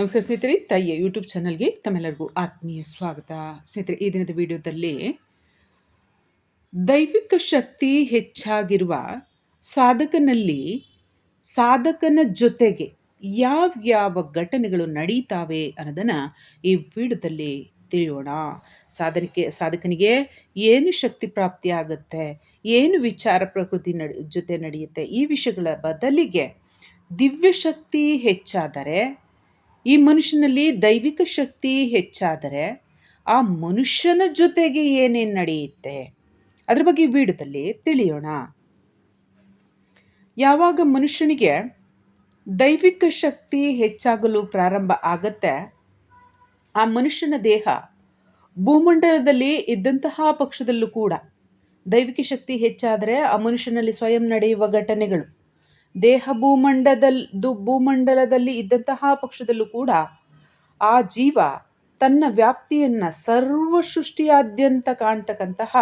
ನಮಸ್ಕಾರ ಸ್ನೇಹಿತರೆ, ತಾಯಿಯ ಯೂಟ್ಯೂಬ್ ಚಾನಲ್ಗೆ ತಮ್ಮೆಲ್ಲರಿಗೂ ಆತ್ಮೀಯ ಸ್ವಾಗತ. ಸ್ನೇಹಿತರೆ, ಈ ದಿನದ ವಿಡಿಯೋದಲ್ಲಿ ದೈವಿಕ ಶಕ್ತಿ ಹೆಚ್ಚಾಗಿರುವ ಸಾಧಕನಲ್ಲಿ ಸಾಧಕನ ಜೊತೆಗೆ ಯಾವ ಯಾವ ಘಟನೆಗಳು ನಡೀತಾವೆ ಅನ್ನೋದನ್ನು ಈ ವಿಡಿಯೋದಲ್ಲಿ ತಿಳಿಯೋಣ. ಸಾಧನಕ್ಕೆ, ಸಾಧಕನಿಗೆ ಏನು ಶಕ್ತಿ ಪ್ರಾಪ್ತಿ ಆಗುತ್ತೆ ಏನು ವಿಚಾರ ಪ್ರಕೃತಿ ನಡಿ, ಜೊತೆ ನಡೆಯುತ್ತೆ, ಈ ವಿಷಯಗಳ ಬದಲಿಗೆ ದಿವ್ಯ ಶಕ್ತಿ ಹೆಚ್ಚಾದರೆ ಈ ಮನುಷ್ಯನಲ್ಲಿ ದೈವಿಕ ಶಕ್ತಿ ಹೆಚ್ಚಾದರೆ ಆ ಮನುಷ್ಯನ ಜೊತೆಗೆ ಏನೇನು ನಡೆಯುತ್ತೆ? ಅದ್ರ ಬಗ್ಗೆ ವಿಡಿಯೋದಲ್ಲಿ ತಿಳಿಯೋಣ. ಯಾವಾಗ ಮನುಷ್ಯನಿಗೆ ದೈವಿಕ ಶಕ್ತಿ ಹೆಚ್ಚಾಗಲು ಪ್ರಾರಂಭ ಆಗತ್ತೆ, ಆ ಮನುಷ್ಯನ ದೇಹ ಭೂಮಂಡಲದಲ್ಲಿ ಇದ್ದಂತಹ ಪಕ್ಷದಲ್ಲೂ ಕೂಡ ದೈವಿಕ ಶಕ್ತಿ ಹೆಚ್ಚಾದರೆ ಆ ಮನುಷ್ಯನಲ್ಲಿ ಸ್ವಯಂ ನಡೆಯುವ ಘಟನೆಗಳು. ದೇಹ ಭೂಮಂಡದಲ್ ಭೂಮಂಡಲದಲ್ಲಿ ಇದ್ದಂತಹ ಪಕ್ಷದಲ್ಲೂ ಕೂಡ ಆ ಜೀವ ತನ್ನ ವ್ಯಾಪ್ತಿಯನ್ನು ಸರ್ವ ಸೃಷ್ಟಿಯಾದ್ಯಂತ ಕಾಣ್ತಕ್ಕಂತಹ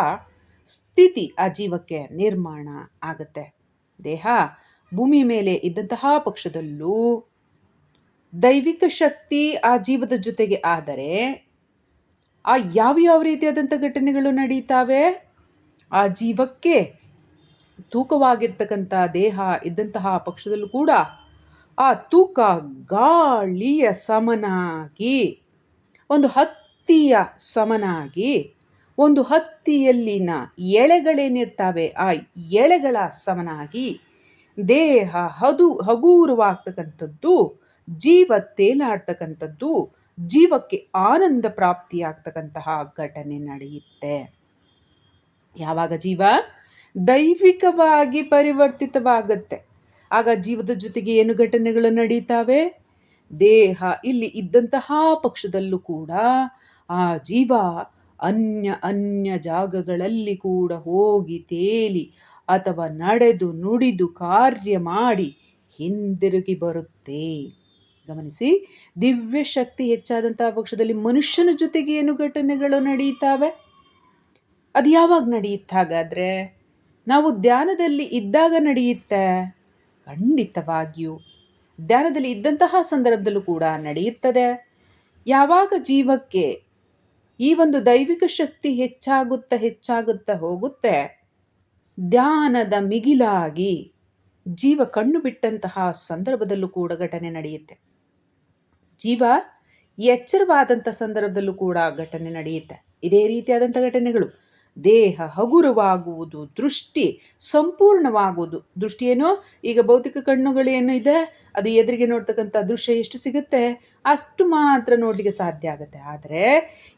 ಸ್ಥಿತಿ ಆ ಜೀವಕ್ಕೆ ನಿರ್ಮಾಣ ಆಗುತ್ತೆ. ದೇಹ ಭೂಮಿ ಮೇಲೆ ಇದ್ದಂತಹ ಪಕ್ಷದಲ್ಲೂ ದೈವಿಕ ಶಕ್ತಿ ಆ ಜೀವದ ಜೊತೆಗೆ ಆದರೆ ಆ ಯಾವ ಯಾವ ರೀತಿಯಾದಂಥ ಘಟನೆಗಳು ನಡೀತಾವೆ? ಆ ಜೀವಕ್ಕೆ ತೂಕವಾಗಿರ್ತಕ್ಕಂಥ ದೇಹ ಇದ್ದಂತಹ ಪಕ್ಷದಲ್ಲೂ ಕೂಡ ಆ ತೂಕ ಗಾಳಿಯ ಸಮನಾಗಿ, ಒಂದು ಹತ್ತಿಯ ಸಮನಾಗಿ, ಒಂದು ಹತ್ತಿಯಲ್ಲಿನ ಎಳೆಗಳೇನಿರ್ತವೆ ಆ ಎಳೆಗಳ ಸಮನಾಗಿ ದೇಹ ಹದು ಹಗೂರವಾಗ್ತಕ್ಕಂಥದ್ದು, ಜೀವ ತೇಲಾಡ್ತಕ್ಕಂಥದ್ದು, ಜೀವಕ್ಕೆ ಆನಂದ ಪ್ರಾಪ್ತಿಯಾಗ್ತಕ್ಕಂತಹ ಘಟನೆ ನಡೆಯುತ್ತೆ. ಯಾವಾಗ ಜೀವ? ದೈವಿಕವಾಗಿ ಪರಿವರ್ತಿತವಾಗುತ್ತೆ. ಆಗ ಜೀವದ ಜೊತೆಗೆ ಏನು ಘಟನೆಗಳು ನಡೀತಾವೆ? ದೇಹ. ಇಲ್ಲಿ ಇದ್ದಂತಹ ಪಕ್ಷದಲ್ಲೂ ಕೂಡ ಆ ಜೀವ ಅನ್ಯ ಅನ್ಯ ಜಾಗಗಳಲ್ಲಿ ಕೂಡ ಹೋಗಿ ತೇಲಿ ಅಥವಾ ನಡೆದು ನುಡಿದು ಕಾರ್ಯ ಮಾಡಿ ಹಿಂದಿರುಗಿ ಬರುತ್ತೆ. ಗಮನಿಸಿ ದಿವ್ಯ ಶಕ್ತಿ ಹೆಚ್ಚಾದಂತಹ ಪಕ್ಷದಲ್ಲಿ ಮನುಷ್ಯನ ಜೊತೆಗೆ ಏನು ಘಟನೆಗಳು ನಡೀತಾವೆ? ಅದು ಯಾವಾಗ ನಡೆಯುತ್ತೆ ಹಾಗಾದರೆ ನಾವು ಧ್ಯಾನದಲ್ಲಿ ಇದ್ದಾಗ ನಡೆಯುತ್ತೆ? ಖಂಡಿತವಾಗಿಯೂ. ಧ್ಯಾನದಲ್ಲಿ ಇದ್ದಂತಹ ಸಂದರ್ಭದಲ್ಲೂ ಕೂಡ ನಡೆಯುತ್ತದೆ. ಯಾವಾಗ ಜೀವಕ್ಕೆ ಈ ಒಂದು ದೈವಿಕ ಶಕ್ತಿ ಹೆಚ್ಚಾಗುತ್ತಾ ಹೆಚ್ಚಾಗುತ್ತಾ ಹೋಗುತ್ತೆ? ಧ್ಯಾನದ ಮಿಗಿಲಾಗಿ ಜೀವ ಕಣ್ಣು ಬಿಟ್ಟಂತಹ ಸಂದರ್ಭದಲ್ಲೂ ಕೂಡ ಘಟನೆ ನಡೆಯುತ್ತೆ. ಜೀವ ಎಚ್ಚರವಾದಂಥ ಸಂದರ್ಭದಲ್ಲೂ ಕೂಡ ಘಟನೆ ನಡೆಯುತ್ತೆ. ಇದೇ ರೀತಿಯಾದಂಥ ಘಟನೆಗಳು. ದೇಹ ಹಗುರವಾಗುವುದು, ದೃಷ್ಟಿ ಸಂಪೂರ್ಣವಾಗುವುದು. ದೃಷ್ಟಿ ಈಗ ಭೌತಿಕ ಕಣ್ಣುಗಳೇನು ಇದೆ, ಅದು ಎದುರಿಗೆ ನೋಡ್ತಕ್ಕಂಥ ದೃಶ್ಯ ಎಷ್ಟು ಸಿಗುತ್ತೆ? ಅಷ್ಟು ಮಾತ್ರ ನೋಡಲಿಕ್ಕೆ ಸಾಧ್ಯ ಆಗುತ್ತೆ. ಆದರೆ,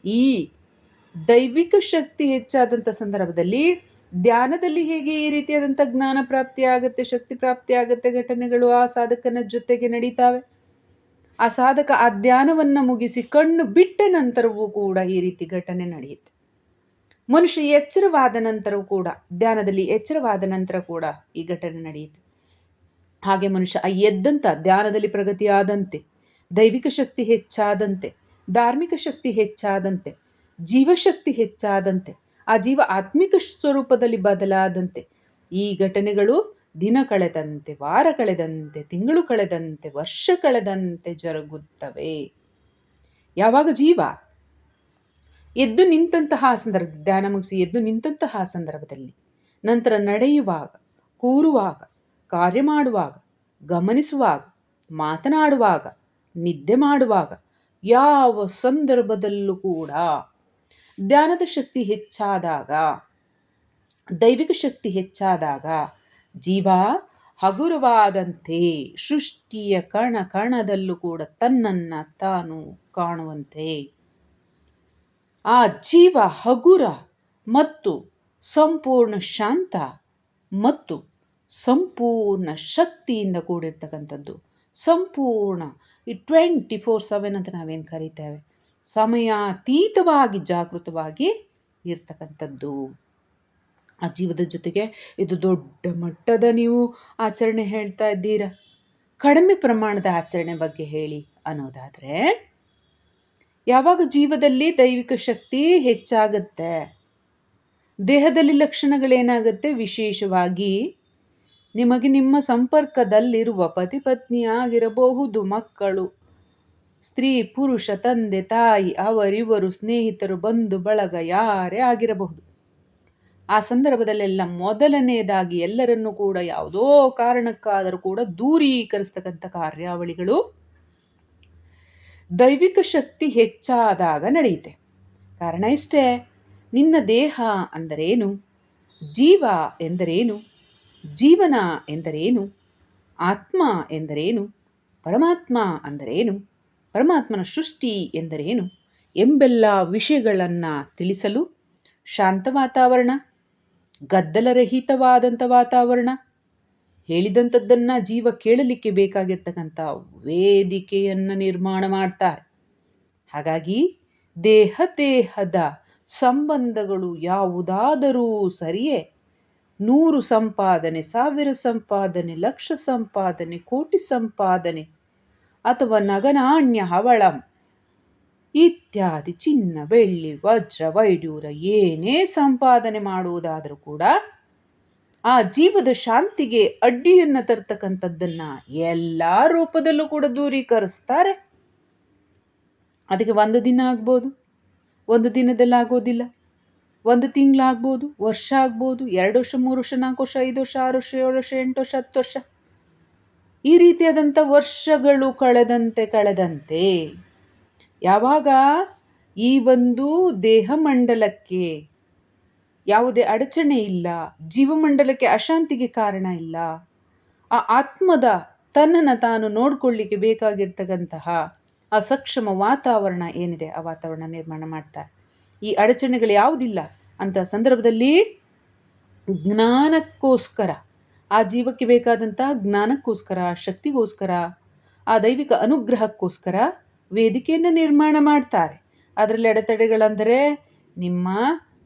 ಈ ದೈವಿಕ ಶಕ್ತಿ ಹೆಚ್ಚಾದಂಥ ಸಂದರ್ಭದಲ್ಲಿ ಧ್ಯಾನದಲ್ಲಿ ಹೇಗೆ ಈ ರೀತಿಯಾದಂಥ ಜ್ಞಾನ ಪ್ರಾಪ್ತಿ ಆಗುತ್ತೆ, ಶಕ್ತಿ ಪ್ರಾಪ್ತಿ ಆಗುತ್ತೆ ಘಟನೆಗಳು ಆ ಸಾಧಕನ ಜೊತೆಗೆ ನಡೀತಾವೆ? ಆ ಸಾಧಕ ಆ ಧ್ಯಾನವನ್ನು ಮುಗಿಸಿ ಕಣ್ಣು ಬಿಟ್ಟ ನಂತರವೂ ಕೂಡ ಈ ರೀತಿ ಘಟನೆ ನಡೆಯುತ್ತೆ. ಮನುಷ್ಯ ಎಚ್ಚರವಾದ ನಂತರವೂ ಕೂಡ, ಧ್ಯಾನದಲ್ಲಿ ಎಚ್ಚರವಾದ ನಂತರ ಕೂಡ ಈ ಘಟನೆ ನಡೆಯಿತು. ಹಾಗೆ ಮನುಷ್ಯ ಎದ್ದಂಥ ಧ್ಯಾನದಲ್ಲಿ ಪ್ರಗತಿಯಾದಂತೆ, ದೈವಿಕ ಶಕ್ತಿ ಹೆಚ್ಚಾದಂತೆ, ಧಾರ್ಮಿಕ ಶಕ್ತಿ ಹೆಚ್ಚಾದಂತೆ, ಜೀವಶಕ್ತಿ ಹೆಚ್ಚಾದಂತೆ, ಆ ಜೀವ ಆತ್ಮಿಕ ಸ್ವರೂಪದಲ್ಲಿ ಬದಲಾದಂತೆ, ಈ ಘಟನೆಗಳು ದಿನ ಕಳೆದಂತೆ, ವಾರ ಕಳೆದಂತೆ, ತಿಂಗಳು ಕಳೆದಂತೆ, ವರ್ಷ ಕಳೆದಂತೆ ಜರುಗುತ್ತವೆ. ಯಾವಾಗ ಜೀವ ಎದ್ದು ನಿಂತಹ ಸಂದರ್ಭ ಧ್ಯಾನ ಮುಗಿಸಿ ಎದ್ದು ನಿಂತಹ ಸಂದರ್ಭದಲ್ಲಿ ನಂತರ ನಡೆಯುವಾಗ, ಕೂರುವಾಗ, ಕಾರ್ಯ ಮಾಡುವಾಗ, ಗಮನಿಸುವಾಗ, ಮಾತನಾಡುವಾಗ, ನಿದ್ದೆ ಮಾಡುವಾಗ ಯಾವ ಸಂದರ್ಭದಲ್ಲೂ ಕೂಡ ಧ್ಯಾನದ ಶಕ್ತಿ ಹೆಚ್ಚಾದಾಗ, ದೈವಿಕ ಶಕ್ತಿ ಹೆಚ್ಚಾದಾಗ ಜೀವ ಹಗುರವಾದಂತೆ ಸೃಷ್ಟಿಯ ಕಣ ಕಣದಲ್ಲೂ ಕೂಡ ತನ್ನನ್ನು ತಾನು ಕಾಣುವಂತೆ ಆ ಜೀವ ಹಗುರ ಮತ್ತು ಸಂಪೂರ್ಣ ಶಾಂತ ಮತ್ತು ಸಂಪೂರ್ಣ ಶಕ್ತಿಯಿಂದ ಕೂಡಿರ್ತಕ್ಕಂಥದ್ದು. ಸಂಪೂರ್ಣ ಈ ಟ್ವೆಂಟಿ ಫೋರ್ ಸೆವೆನ್ ಅಂತ ನಾವೇನು ಕರಿತೇವೆ? ಸಮಯಾತೀತವಾಗಿ ಜಾಗೃತವಾಗಿ ಇರ್ತಕ್ಕಂಥದ್ದು. ಆ ಜೀವದ ಜೊತೆಗೆ ಇದು ದೊಡ್ಡ ಮಟ್ಟದ ನೀವು ಆಚರಣೆ ಹೇಳ್ತಾ ಇದ್ದೀರಾ? ಕಡಿಮೆ ಪ್ರಮಾಣದ ಆಚರಣೆ ಬಗ್ಗೆ ಹೇಳಿ ಅನ್ನೋದಾದರೆ ಯಾವಾಗ ಜೀವದಲ್ಲಿ ದೈವಿಕ ಶಕ್ತಿ ಹೆಚ್ಚಾಗುತ್ತೆ? ದೇಹದಲ್ಲಿ ಲಕ್ಷಣಗಳೇನಾಗುತ್ತೆ? ವಿಶೇಷವಾಗಿ ನಿಮಗೆ ನಿಮ್ಮ ಸಂಪರ್ಕದಲ್ಲಿರುವ ಪತಿ ಪತ್ನಿ ಆಗಿರಬಹುದು ಮಕ್ಕಳು, ಸ್ತ್ರೀ, ಪುರುಷ, ತಂದೆ, ತಾಯಿ, ಅವರಿವರು, ಸ್ನೇಹಿತರು, ಬಂಧು, ಬಳಗ, ಯಾರೇ ಆಗಿರಬಹುದು. ಆ ಸಂದರ್ಭದಲ್ಲೆಲ್ಲ ಮೊದಲನೆಯದಾಗಿ ಎಲ್ಲರನ್ನೂ ಕೂಡ ಯಾವುದೋ ಕಾರಣಕ್ಕಾದರೂ ಕೂಡ ದೂರೀಕರಿಸ್ತಕ್ಕಂಥ ಕಾರ್ಯಾವಳಿಗಳು ದೈವಿಕ ಶಕ್ತಿ ಹೆಚ್ಚಾದಾಗ ನಡೆಯುತ್ತೆ. ಕಾರಣ ಇಷ್ಟೇ, ನಿನ್ನ ದೇಹ ಅಂದರೇನು? ಜೀವ ಎಂದರೇನು? ಜೀವನ ಎಂದರೇನು? ಆತ್ಮ ಎಂದರೇನು? ಪರಮಾತ್ಮ ಅಂದರೇನು? ಪರಮಾತ್ಮನ ಸೃಷ್ಟಿ ಎಂದರೇನು? ಎಂಬೆಲ್ಲ ವಿಷಯಗಳನ್ನು ತಿಳಿಸಲು ಶಾಂತ ವಾತಾವರಣ ಗದ್ದಲರಹಿತವಾದಂಥ ವಾತಾವರಣ ಹೇಳಿದಂಥದ್ದನ್ನು ಜೀವ ಕೇಳಲಿಕ್ಕೆ ಬೇಕಾಗಿರ್ತಕ್ಕಂಥ ವೇದಿಕೆಯನ್ನು ನಿರ್ಮಾಣ ಮಾಡ್ತಾರೆ. ಹಾಗಾಗಿ ದೇಹ ದೇಹದ ಸಂಬಂಧಗಳು ಯಾವುದಾದರೂ ಸರಿಯೇ ನೂರು ಸಂಪಾದನೆ, ಸಾವಿರ ಸಂಪಾದನೆ, ಲಕ್ಷ ಸಂಪಾದನೆ, ಕೋಟಿ ಸಂಪಾದನೆ ಅಥವಾ ನಗನಾಣ್ಯ ಹವಳಂ ಇತ್ಯಾದಿ ಚಿನ್ನ, ಬೆಳ್ಳಿ, ವಜ್ರ ವೈಡ್ಯೂರ ಏನೇ ಸಂಪಾದನೆ ಮಾಡುವುದಾದರೂ ಕೂಡ ಆ ಜೀವದ ಶಾಂತಿಗೆ ಅಡ್ಡಿಯನ್ನು ತರ್ತಕ್ಕಂಥದ್ದನ್ನು ಎಲ್ಲ ರೂಪದಲ್ಲೂ ಕೂಡ ದೂರೀಕರಿಸ್ತಾರೆ. ಅದಕ್ಕೆ ಒಂದು ದಿನ ಆಗ್ಬೋದು, ಒಂದು ದಿನದಲ್ಲಿ ಆಗೋದಿಲ್ಲ, ಒಂದು ತಿಂಗಳಾಗ್ಬೋದು ವರ್ಷ ಆಗ್ಬೋದು, ಎರಡು ವರ್ಷ, ಮೂರು ವರ್ಷ, ನಾಲ್ಕು ವರ್ಷ, ಐದು ವರ್ಷ, ಆರು ವರ್ಷ, ಏಳು ವರ್ಷ, ಎಂಟು ವರ್ಷ, ಹತ್ತು ವರ್ಷ. ಈ ರೀತಿಯಾದಂಥ ವರ್ಷಗಳು ಕಳೆದಂತೆ ಕಳೆದಂತೆ ಯಾವಾಗ ಈ ಒಂದು ದೇಹ ಮಂಡಲಕ್ಕೆ ಯಾವುದೇ ಅಡಚಣೆ ಇಲ್ಲ, ಜೀವಮಂಡಲಕ್ಕೆ ಅಶಾಂತಿಗೆ ಕಾರಣ ಇಲ್ಲ. ಆ ಆತ್ಮದ ತನ್ನನ್ನು ತಾನು ನೋಡಿಕೊಳ್ಳಿಕ್ಕೆ ಬೇಕಾಗಿರ್ತಕ್ಕಂತಹ ಆ ಸಕ್ಷಮ ವಾತಾವರಣ ಏನಿದೆ ಆ ವಾತಾವರಣ ನಿರ್ಮಾಣ ಮಾಡ್ತಾರೆ ಈ ಅಡಚಣೆಗಳು ಯಾವುದಿಲ್ಲ ಅಂತ ಸಂದರ್ಭದಲ್ಲಿ ಜ್ಞಾನಕ್ಕೋಸ್ಕರ, ಆ ಜೀವಕ್ಕೆ ಬೇಕಾದಂತಹ ಜ್ಞಾನಕ್ಕೋಸ್ಕರ, ಶಕ್ತಿಗೋಸ್ಕರ, ಆ ದೈವಿಕ ಅನುಗ್ರಹಕ್ಕೋಸ್ಕರ ವೇದಿಕೆಯನ್ನು ನಿರ್ಮಾಣ ಮಾಡ್ತಾರೆ. ಅದರಲ್ಲಿ ಅಡೆತಡೆಗಳಂದರೆ ನಿಮ್ಮ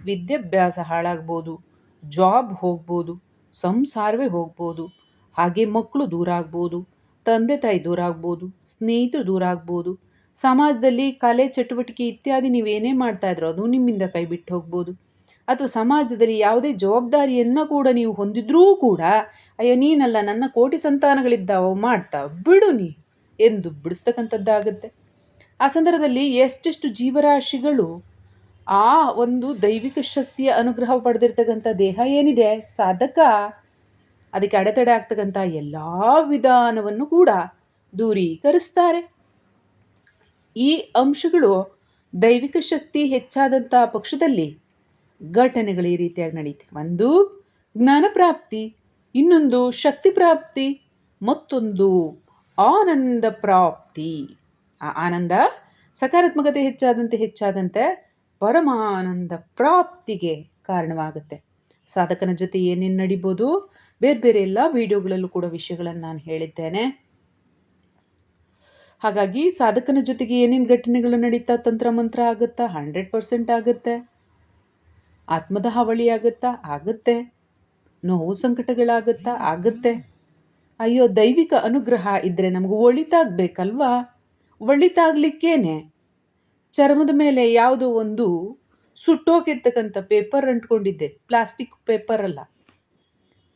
ವಿದ್ಯಾಭ್ಯಾಸ ಹಾಳಾಗ್ಬೋದು ಜಾಬ್ ಹೋಗ್ಬೋದು, ಸಂಸಾರವೇ ಹೋಗ್ಬೋದು, ಹಾಗೆ ಮಕ್ಕಳು ದೂರ ಆಗ್ಬೋದು, ತಂದೆ ತಾಯಿ ದೂರ ಆಗ್ಬೋದು, ಸ್ನೇಹಿತರು ದೂರ ಆಗ್ಬೋದು, ಸಮಾಜದಲ್ಲಿ ಕಲೆ, ಚಟುವಟಿಕೆ ಇತ್ಯಾದಿ ನೀವೇನೇ ಮಾಡ್ತಾ ಇದ್ರೋ ಅದು ನಿಮ್ಮಿಂದ ಕೈ ಬಿಟ್ಟು ಹೋಗ್ಬೋದು. ಅಥವಾ ಸಮಾಜದಲ್ಲಿ ಯಾವುದೇ ಜವಾಬ್ದಾರಿಯನ್ನು ಕೂಡ ನೀವು ಹೊಂದಿದ್ರೂ ಕೂಡ, ಅಯ್ಯೋ ನೀನಲ್ಲ, ನನ್ನ ಕೋಟಿ ಸಂತಾನಗಳಿದ್ದಾವ ಮಾಡ್ತಾ ಬಿಡು ನೀ ಎಂದು ಬಿಡಿಸ್ತಕ್ಕಂಥದ್ದಾಗುತ್ತೆ. ಆ ಸಂದರ್ಭದಲ್ಲಿ ಎಷ್ಟೆಷ್ಟು ಜೀವರಾಶಿಗಳು ಆ ಒಂದು ದೈವಿಕ ಶಕ್ತಿಯ ಅನುಗ್ರಹ ಪಡೆದಿರ್ತಕ್ಕಂಥ ದೇಹ ಏನಿದೆ? ಸಾಧಕ. ಅದಕ್ಕೆ ಅಡೆತಡೆ ಆಗ್ತಕ್ಕಂಥ ಎಲ್ಲ ವಿಧಾನವನ್ನು ಕೂಡ ದೂರೀಕರಿಸ್ತಾರೆ. ಈ ಅಂಶಗಳು ದೈವಿಕ ಶಕ್ತಿ ಹೆಚ್ಚಾದಂಥ ಪಕ್ಷದಲ್ಲಿ ಘಟನೆಗಳು ಈ ರೀತಿಯಾಗಿ ನಡೀತೆ ಒಂದು, ಜ್ಞಾನ ಪ್ರಾಪ್ತಿ, ಇನ್ನೊಂದು ಶಕ್ತಿ ಪ್ರಾಪ್ತಿ, ಮತ್ತೊಂದು ಆನಂದ ಪ್ರಾಪ್ತಿ. ಆ ಆನಂದ ಸಕಾರಾತ್ಮಕತೆ ಹೆಚ್ಚಾದಂತೆ ಹೆಚ್ಚಾದಂತೆ ಪರಮಾನಂದ ಪ್ರಾಪ್ತಿಗೆ ಕಾರಣವಾಗುತ್ತೆ. ಸಾಧಕನ ಜೊತೆ ಏನೇನು ನಡಿಬೋದು? ಬೇರೆ ಬೇರೆ ಎಲ್ಲ ವಿಡಿಯೋಗಳಲ್ಲೂ ಕೂಡ ವಿಷಯಗಳನ್ನು ನಾನು ಹೇಳಿದ್ದೇನೆ. ಹಾಗಾಗಿ ಸಾಧಕನ ಜೊತೆಗೆ ಏನೇನು ಘಟನೆಗಳು ನಡೀತಾ? ತಂತ್ರ ಮಂತ್ರ ಆಗುತ್ತಾ? ಹಂಡ್ರೆಡ್ ಪರ್ಸೆಂಟ್ ಆಗುತ್ತೆ. ಆತ್ಮದ ಹಾವಳಿ ಆಗುತ್ತಾ? ಆಗುತ್ತೆ. ನೋವು ಸಂಕಟಗಳಾಗುತ್ತಾ? ಆಗುತ್ತೆ. ಅಯ್ಯೋ ದೈವಿಕ ಅನುಗ್ರಹ ಇದ್ದರೆ ನಮಗೆ ಒಳಿತಾಗಬೇಕಲ್ವಾ? ಒಳಿತಾಗಲಿಕ್ಕೇನೆ. ಚರ್ಮದ ಮೇಲೆ ಯಾವುದೋ ಒಂದು ಸುಟ್ಟೋಗಿರ್ತಕ್ಕಂಥ ಪೇಪರ್ ಅಂಟ್ಕೊಂಡಿದ್ದೆ. ಪ್ಲಾಸ್ಟಿಕ್ ಪೇಪರ್ ಅಲ್ಲ.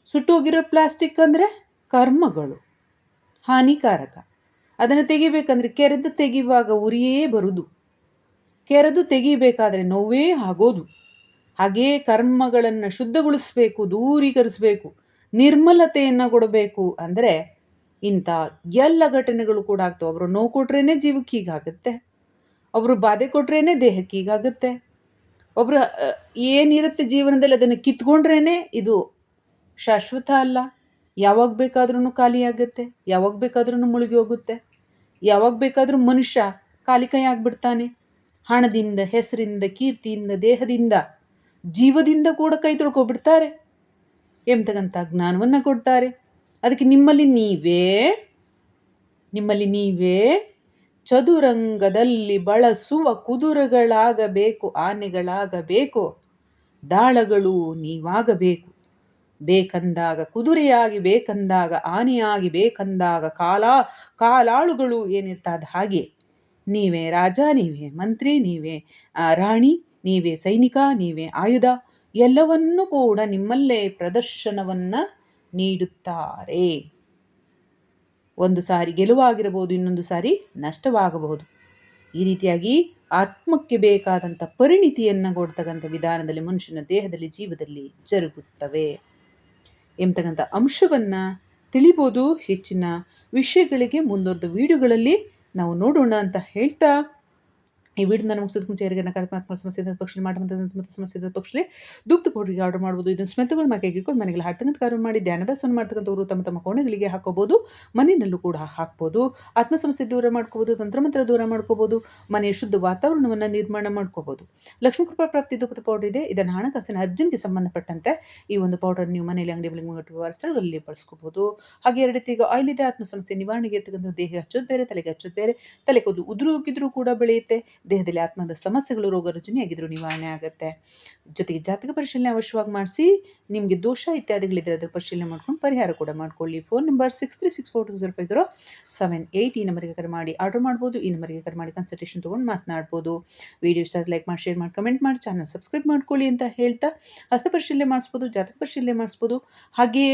ಸುಟ್ಟೋಗಿರೋ ಪ್ಲಾಸ್ಟಿಕ್ ಅಂದರೆ ಕರ್ಮಗಳು, ಹಾನಿಕಾರಕ. ಅದನ್ನು ತೆಗಿಬೇಕಂದ್ರೆ ಕೆರೆದು ತೆಗೆಯುವಾಗ ಉರಿಯೇ ಬರುದು. ಕೆರೆದು ತೆಗಿಬೇಕಾದ್ರೆ ನೋವೇ ಆಗೋದು. ಹಾಗೇ ಕರ್ಮಗಳನ್ನು ಶುದ್ಧಗೊಳಿಸಬೇಕು, ದೂರೀಕರಿಸಬೇಕು, ನಿರ್ಮಲತೆಯನ್ನು ಕೊಡಬೇಕು ಅಂದರೆ ಇಂಥ ಎಲ್ಲ ಘಟನೆಗಳು ಕೂಡ ಆಗ್ತವೆ. ಅವರು ನೋವು ಕೊಟ್ರೇ ಜೀವಕ್ಕೆ ಹೀಗಾಗುತ್ತೆ. ಒಬ್ಬರು ಬಾಧೆ ಕೊಟ್ರೇ ದೇಹಕ್ಕೆ ಹೀಗಾಗುತ್ತೆ. ಒಬ್ಬರು ಏನಿರುತ್ತೆ ಜೀವನದಲ್ಲಿ ಅದನ್ನು ಕಿತ್ಕೊಂಡ್ರೇ ಇದು ಶಾಶ್ವತ ಅಲ್ಲ. ಯಾವಾಗ ಬೇಕಾದ್ರೂ ಖಾಲಿಯಾಗುತ್ತೆ ಯಾವಾಗ ಬೇಕಾದ್ರೂ ಮುಳುಗಿ ಹೋಗುತ್ತೆ, ಯಾವಾಗ ಬೇಕಾದರೂ ಮನುಷ್ಯ ಖಾಲಿ ಕೈ ಆಗಿಬಿಡ್ತಾನೆ. ಹಣದಿಂದ, ಹೆಸರಿಂದ, ಕೀರ್ತಿಯಿಂದ, ದೇಹದಿಂದ, ಜೀವದಿಂದ ಕೂಡ ಕೈ ತೊಳ್ಕೊಬಿಡ್ತಾರೆ. ಎಂಬತಕ್ಕಂಥ ಜ್ಞಾನವನ್ನು ಕೊಡ್ತಾರೆ. ಅದಕ್ಕೆ ನಿಮ್ಮಲ್ಲಿ ನೀವೇ ನಿಮ್ಮಲ್ಲಿ ನೀವೇ ಚದುರಂಗದಲ್ಲಿ ಬಳಸುವ ಕುದುರೆಗಳಾಗಬೇಕು, ಆನೆಗಳಾಗಬೇಕು, ದಾಳಗಳು ನೀವಾಗಬೇಕು. ಬೇಕಂದಾಗ ಕುದುರೆಯಾಗಿ, ಬೇಕಂದಾಗ ಆನೆಯಾಗಿ, ಬೇಕಂದಾಗ ಕಾಲ, ಕಾಲಾಳುಗಳು ಏನಿರ್ತದ ಹಾಗೆ. ನೀವೇ ರಾಜ, ನೀವೇ ಮಂತ್ರಿ, ನೀವೇ ರಾಣಿ, ನೀವೇ ಸೈನಿಕ, ನೀವೇ ಆಯುಧ, ಎಲ್ಲವನ್ನೂ ಕೂಡ ನಿಮ್ಮಲ್ಲೇ ಪ್ರದರ್ಶನವನ್ನು ನೀಡುತ್ತಾರೆ. ಒಂದು ಸಾರಿ ಗೆಲುವಾಗಿರಬಹುದು, ಇನ್ನೊಂದು ಸಾರಿ ನಷ್ಟವಾಗಬಹುದು. ಈ ರೀತಿಯಾಗಿ ಆತ್ಮಕ್ಕೆ ಬೇಕಾದಂಥ ಪರಿಣಿತಿಯನ್ನು ಕೊಡ್ತಕ್ಕಂಥ ವಿಧಾನದಲ್ಲಿ ಮನುಷ್ಯನ ದೇಹದಲ್ಲಿ, ಜೀವದಲ್ಲಿ ಜರುಗುತ್ತವೆ. ಎಂಬತಕ್ಕಂಥ ಅಂಶವನ್ನು ತಿಳಿಬೋದು. ಹೆಚ್ಚಿನ ವಿಷಯಗಳಿಗೆ, ಮುಂದುವರೆದ ವಿಡಿಯೋಗಳಲ್ಲಿ ನಾವು ನೋಡೋಣ ಅಂತ ಹೇಳ್ತಾ ಈ ವೀಡಿಯೋ ನಾನು ಮುಗಿಸೋದಕ್ಕೆ ಮುಂಚೆ ಯಾರಿಗೆ ನಕಾರಾತ್ಮಕ ಸಮಸ್ಯೆ ಇದ್ದ ಪಕ್ಷದಲ್ಲಿ ಮಾಡುವಂಥ ಮತ್ತು ಸಮಸ್ಯೆ ಇದ್ದ ಪಕ್ಷದಲ್ಲಿ ದುಗ್ಧ ಪೌಡ್ರಿಗೆ ಆರ್ಡರ್ ಮಾಡ್ಬೋದು. ಇದನ್ನು ಸ್ಮೆಲ್ಗಳು ಮಾಕೆ ಇಟ್ಕೊಂಡು ಮನೆಗೆ ಹಾಕ್ತಕ್ಕಂಥ ಕಾರ್ಯ ಮಾಡಿ ಧ್ಯಾನಾಭ್ಯಾಸವನ್ನು ಮಾಡ್ತಕ್ಕಂಥವ್ರು ತಮ್ಮ ತಮ್ಮ ಕೋಣೆಗಳಿಗೆ ಹಾಕೋಬೋದು. ಮನೆಯಲ್ಲೂ ಕೂಡ ಹಾಕ್ಬೋದು. ಆತ್ಮ ಸಮಸ್ಯೆ ದೂರ ಮಾಡ್ಕೋಬೋದು, ತಂತ್ರಮಂತ್ರ ದೂರ ಮಾಡ್ಕೋಬೋದು, ಮನೆಯ ಶುದ್ಧ ವಾತಾವರಣವನ್ನು ನಿರ್ಮಾಣ ಮಾಡ್ಕೋಬೋದು. ಲಕ್ಷ್ಮೀ ಕೃಪಾ ಪ್ರಾಪ್ತಿ ದುಗ್ಧ ಪೌಡರ್ ಇದೆ. ಇದನ್ನು ಹಣಕಾಸಿನ ಅರ್ಜೆಂಟ್ಗೆ ಸಂಬಂಧಪಟ್ಟಂತೆ ಈ ಒಂದು ಪೌಡರ್ ನೀವು ಮನೆಯಲ್ಲಿ ಅಂಗಡಿ ಬಳಿ ಮುಂಗಟ್ಟುವ ಸ್ಥಳಗಳಲ್ಲಿ ಬಳಸ್ಕೋಬೋದು. ಹಾಗೆ ಎರಡು ರೀತಿ ಈಗ ಆಯಿಲ್ ಇದೆ. ಆತ್ಮ ಸಮಸ್ಯೆ ನಿವಾರಣೆಗೆ ಇರ್ತಕ್ಕಂಥ ದೇಹ ಹಚ್ಚೋದು ಬೇರೆ, ತಲೆಗೆ ಹಚ್ಚೋದು ಬೇರೆ. ತಲೆ ಉದುರು ಹೋಗಿದ್ರು ಕೂಡ ಬೆಳೆಯುತ್ತೆ. ದೇಹದಲ್ಲಿ ಆತ್ಮದ ಸಮಸ್ಯೆಗಳು, ರೋಗ ರುಜಿನಿಯಾಗಿದ್ದರೂ ನಿವಾರಣೆ ಆಗುತ್ತೆ. ಜೊತೆಗೆ ಜಾತಕ ಪರಿಶೀಲನೆ ಅವಶ್ಯವಾಗಿ ಮಾಡಿಸಿ, ನಿಮಗೆ ದೋಷ ಇತ್ಯಾದಿಗಳಿದ್ದರೆ ಅದರ ಪರಿಶೀಲನೆ ಮಾಡ್ಕೊಂಡು ಪರಿಹಾರ ಕೂಡ ಮಾಡ್ಕೊಳ್ಳಿ. Phone number six three six four two zero five zero seven eight ಈ ನಂಬರಿಗೆ ಕರೆ ಮಾಡಿ, ಆರ್ಡರ್ ಮಾಡ್ಬೋದು, ಈ ನಂಬರಿಗೆ ಕರೆ ಮಾಡಿ ಕನ್ಸಲ್ಟೇಷನ್ ತೊಗೊಂಡು ಮಾತನಾಡ್ಬೋದು. ವೀಡಿಯೋ ಇಷ್ಟ ಲೈಕ್ ಮಾಡಿ ಶೇರ್ ಮಾಡಿ ಕಮೆಂಟ್ ಮಾಡಿ ಚಾನಲ್ ಸಬ್ಸ್ಕ್ರೈಬ್ ಮಾಡ್ಕೊಳ್ಳಿ ಅಂತ ಹೇಳ್ತಾ ಹಸ್ತ ಪರಿಶೀಲನೆ ಮಾಡಿಸ್ಬೋದು, ಜಾತಕ ಪರಿಶೀಲನೆ ಮಾಡಿಸ್ಬೋದು. ಹಾಗೆಯೇ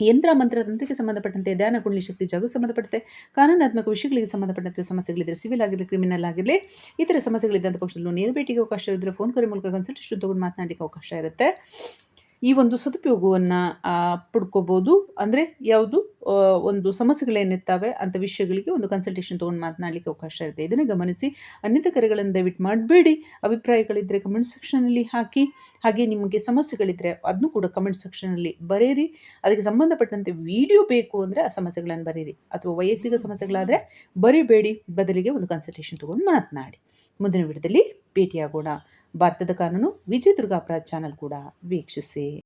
ಯಂತ್ರ ಮಂತ್ರ ತಂತ್ರಕ್ಕೆ ಸಂಬಂಧಪಟ್ಟಂತೆ ಧ್ಯಾನ, ಕುಂಡಲಿ ಶಕ್ತಿ, ಜಾಗ ಸಂಬಂಧಪಟ್ಟಂತೆ, ಕಾನೂನಾತ್ಮಕ ವಿಷಯಗಳಿಗೆ ಸಂಬಂಧಪಟ್ಟಂತೆ ಸಮಸ್ಯೆಗಳಿದ್ದರೆ ಸಿವಿಲ್ ಆಗಿರಲಿ ಕ್ರಿಮಿನಲ್ ಆಗಿರಲಿ, ಇತರ ಸಮಸ್ಯೆಗಳಿದ್ದಂಥ ಪಕ್ಷದಲ್ಲೂ ನೇರ ಭೇಟಿಗೆ ಅವಕಾಶ ಇದ್ದರೆ ಫೋನ್ ಕರೆ ಮೂಲಕ ಕನ್ಸಲ್ಟೇಷನ್ ತೊಗೊಂಡು ಮಾತನಾಡಲಿಕ್ಕೆ ಅವಕಾಶ ಇರುತ್ತೆ. ಈ ಒಂದು ಸದುಪಯೋಗವನ್ನು ಪಡ್ಕೋಬೋದು. ಅಂದರೆ ಯಾವುದು ಒಂದು ಸಮಸ್ಯೆಗಳೇನಿರ್ತವೆ ಅಂಥ ವಿಷಯಗಳಿಗೆ ಒಂದು ಕನ್ಸಲ್ಟೇಷನ್ ತೊಗೊಂಡು ಮಾತನಾಡಲಿಕ್ಕೆ ಅವಕಾಶ ಇರುತ್ತೆ. ಇದನ್ನು ಗಮನಿಸಿ ಅನ್ಯತ ಕರೆಗಳನ್ನು ದಯವಿಟ್ಟು ಮಾಡಬೇಡಿ. ಅಭಿಪ್ರಾಯಗಳಿದ್ದರೆ ಕಮೆಂಟ್ ಸೆಕ್ಷನಲ್ಲಿ ಹಾಕಿ. ಹಾಗೆ ನಿಮಗೆ ಸಮಸ್ಯೆಗಳಿದ್ದರೆ ಅದನ್ನು ಕೂಡ ಕಮೆಂಟ್ ಸೆಕ್ಷನಲ್ಲಿ ಬರೆಯಿರಿ. ಅದಕ್ಕೆ ಸಂಬಂಧಪಟ್ಟಂತೆ ವಿಡಿಯೋ ಬೇಕು ಅಂದರೆ ಆ ಸಮಸ್ಯೆಗಳನ್ನು ಬರೀರಿ ಅಥವಾ ವೈಯಕ್ತಿಕ ಸಮಸ್ಯೆಗಳಾದರೆ ಬರಿಬೇಡಿ. ಬದಲಿಗೆ ಒಂದು ಕನ್ಸಲ್ಟೇಷನ್ ತೊಗೊಂಡು ಮಾತನಾಡಿ. ಮುಂದಿನ ವಿಡಿಯೋದಲ್ಲಿ ಭೇಟಿಯಾಗೋಣ. ಭಾರತದ ಕಾನೂನು ವಿಜಯ ದುರ್ಗಾ ಅಪರಾಧ ಚಾನಲ್ ಕೂಡ ವೀಕ್ಷಿಸಿ.